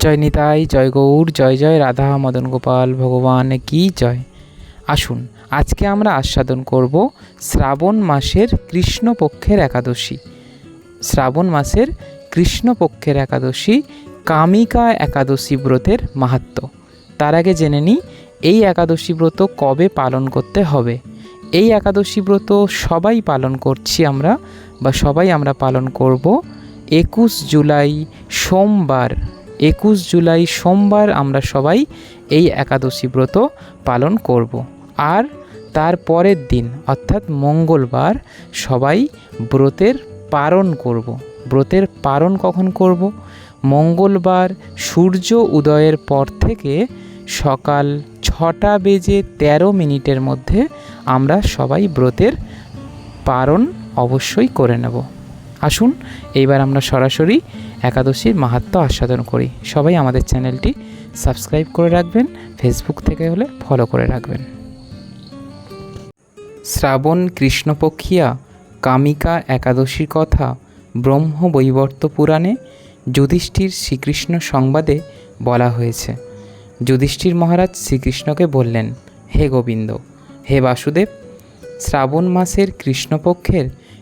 জয় নিতাই, জয় গৌর, জয় জয় রাধা মদন গোপাল, ভগবান কি জয়। আসুন, আজকে আমরা আস্বাদন করব শ্রাবণ মাসের কৃষ্ণপক্ষের একাদশী। শ্রাবণ মাসের কৃষ্ণপক্ষের একাদশী কামিকা একাদশী ব্রতের মাহাত্ম। তার আগে জেনে নিই, এই একাদশী ব্রত কবে পালন করতে হবে? এই একাদশী ব্রত সবাই পালন করছি আমরা বা সবাই আমরা পালন করব একুশ জুলাই সোমবার। একুশ জুলাই সোমবার আমরা সবাই এই একাদশী ব্রত পালন করব। আর তার পরের দিন, অর্থাৎ মঙ্গলবার, সবাই ব্রতের পারণ করব। ব্রতের পারণ কখন করব? মঙ্গলবার, সূর্য উদয়ের পর থেকে সকাল ছটা বেজে তেরো মিনিটের মধ্যে আমরা সবাই ব্রতের পারণ অবশ্যই করে নেব। আসুন, এইবার আমরা সরাসরি একাদশীর মাহাত্ম আস্বাদন করি। সবাই আমাদের চ্যানেলটি সাবস্ক্রাইব করে রাখবেন, ফেসবুক থেকে হলে ফলো করে রাখবেন। শ্রাবণ কৃষ্ণপক্ষিয়া কামিকা একাদশীর কথা ব্রহ্ম বৈবর্ত পুরাণে যুধিষ্ঠির শ্রীকৃষ্ণ সংবাদে বলা হয়েছে। যুধিষ্ঠির মহারাজ শ্রীকৃষ্ণকে বললেন, হে গোবিন্দ, হে বাসুদেব, শ্রাবণ মাসের কৃষ্ণপক্ষের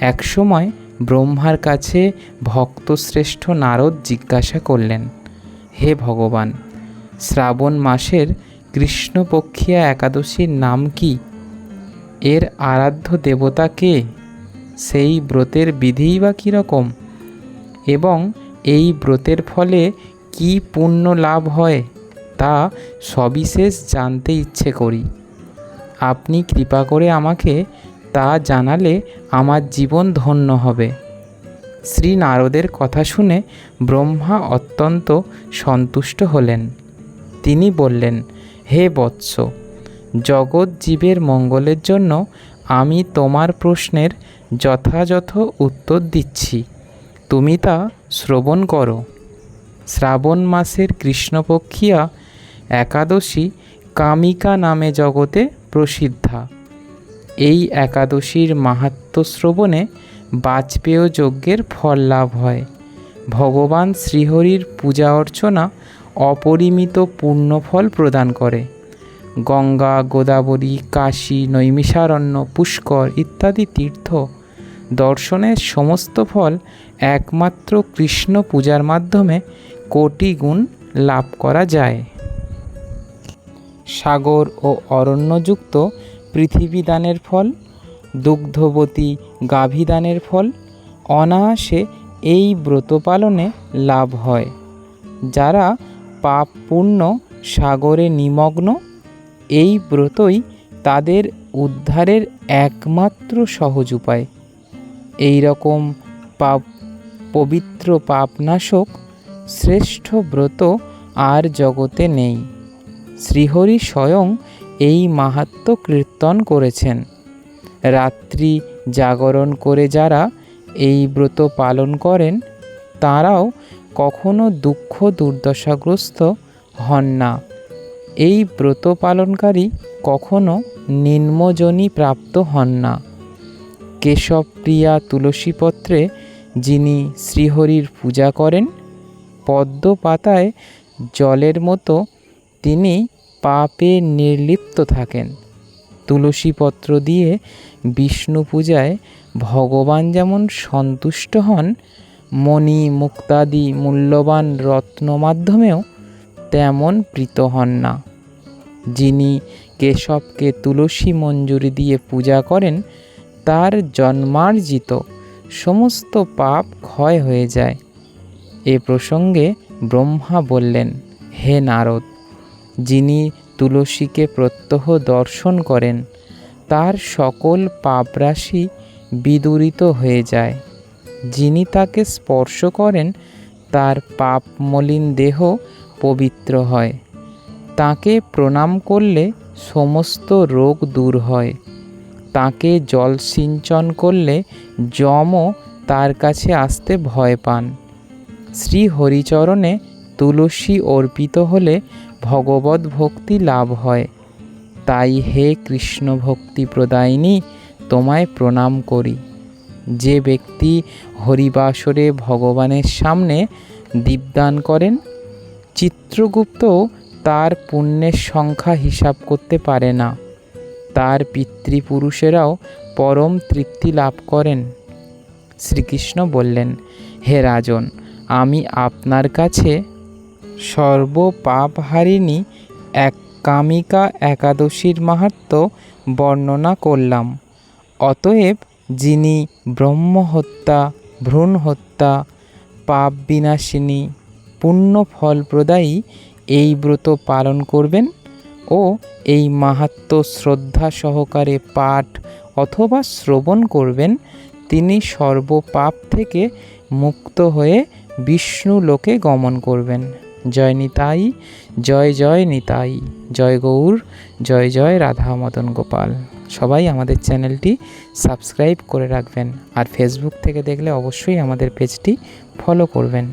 একসময় ব্রহ্মার কাছে ভক্তশ্রেষ্ঠ নারদ জিজ্ঞাসা করলেন, হে ভগবান, শ্রাবণ মাসের কৃষ্ণপক্ষিয়া একাদশীর নাম কি? এর আরাধ্য দেবতা কে? সেই ব্রতের বিধিই বা কীরকম? এবং এই ব্রতের ফলে কি পুণ্য লাভ হয়, তা সবিশেষ জানতে ইচ্ছে করি। আপনি কৃপা করে আমাকে তা জানালে আমার জীবন ধন্য হবে। শ্রী নারদের কথা শুনে ব্রহ্মা অত্যন্ত সন্তুষ্ট হলেন। তিনি বললেন, হে বৎস, জগৎ জীবের মঙ্গলের জন্য আমি তোমার প্রশ্নের যথাযথ উত্তর দিচ্ছি। তুমি তা শ্রবণ করো। শ্রাবণ মাসের কৃষ্ণপক্ষিয়া একাদশী কামিকা নামে জগতে প্রসিদ্ধা। এই একাদশীর মাহাত্ম শ্রবণে বাজপেয় যজ্ঞের ফল লাভ হয়। ভগবান শ্রীহরির পূজা অর্চনা অপরিমিত পূর্ণফল প্রদান করে। গঙ্গা, গোদাবরী, কাশী, নৈমিষারণ্য, পুষ্কর ইত্যাদি তীর্থ দর্শনের সমস্ত ফল একমাত্র কৃষ্ণ পূজার মাধ্যমে কোটি গুণ লাভ করা যায়। সাগর ও অরণ্যযুক্ত পৃথিবী দানের ফল, দুগ্ধবতী গাভী দানের ফল, অনায়াসে এই ব্রত পালনে লাভ হয়। যারা পাপ পুণ্য সাগরে নিমগ্ন, এই ব্রতই তাদের উদ্ধারের একমাত্র সহজ উপায়। এই রকম পাপ, পবিত্র পাপনাশক শ্রেষ্ঠ ব্রত আর জগতে নেই। শ্রীহরি স্বয়ং এই মাহাত্ম কীর্তন করেছেন। রাত্রি জাগরণ করে যারা এই ব্রত পালন করেন, তারাও কখনো দুঃখ দুর্দশাগ্রস্ত হন না। এই ব্রত পালনকারী কখনো নিম্নজনী প্রাপ্ত হন না। কেশবপ্রিয়া তুলসীপত্রে যিনি শ্রীহরির পূজা করেন পদ্ম পাতায় জলের মতো তিনি পাপে নির্লিপ্ত থাকেন। তুলসীপত্র দিয়ে বিষ্ণু পূজায় ভগবান যেমন সন্তুষ্ট হন, মণি মুক্তাদি মূল্যবান রত্ন মাধ্যমেও তেমন প্রীত হন না। যিনি কেশবকে তুলসী মঞ্জুরি দিয়ে পূজা করেন, তার জন্মার্জিত সমস্ত পাপ ক্ষয় হয়ে যায়। এ প্রসঙ্গে ব্রহ্মা বললেন, হে নারদ যিনি তুলসীকে প্রত্যহ দর্শন করেন, তার সকল পাপরাশি বিদূরিত হয়ে যায়। যিনি তাকে স্পর্শ করেন, তার পাপ মলিন দেহ পবিত্র হয়। তাকে প্রণাম করলে সমস্ত রোগ দূর হয়। তাকে জল সিঞ্চন করলে যমও তার কাছে আসতে ভয় পান। শ্রী হরিচরণে তুলসী অর্পিত হলে ভগবত ভক্তি লাভ হয়। তাই হে কৃষ্ণ ভক্তি প্রদায়িনী, তোমায় প্রণাম করি। যে ব্যক্তি হরিবাসরে ভগবানের সামনে দীপদান করেন, চিত্রগুপ্ত তার পুণ্যের সংখ্যা হিসাব করতে পারে না। তার পিতৃপুরুষেরাও পরম তৃপ্তি লাভ করেন। শ্রীকৃষ্ণ বললেন, হে রাজন, আমি আপনার কাছে সর্বপাপহারিণী এক কামিকা একাদশীর মাহাত্ম বর্ণনা করলাম। অতএব যিনি ব্রহ্মহত্যা ভ্রূণ হত্যা পাপ বিনাশিনী পুণ্য ফলপ্রদায়ী এই ব্রত পালন করবেন ও এই মাহাত্ম শ্রদ্ধা সহকারে পাঠ অথবা শ্রবণ করবেন, তিনি সর্বপাপ থেকে মুক্ত হয়ে বিষ্ণু লোকে গমন করবেন। জয় নিতাই, জয় জয় নিতাই। জয় গৌর, জয় জয় রাধা মদন গোপাল। সবাই আমাদের চ্যানেলটি সাবস্ক্রাইব করে রাখবেন আর ফেসবুক থেকে দেখলে অবশ্যই আমাদের পেজটি ফলো করবেন।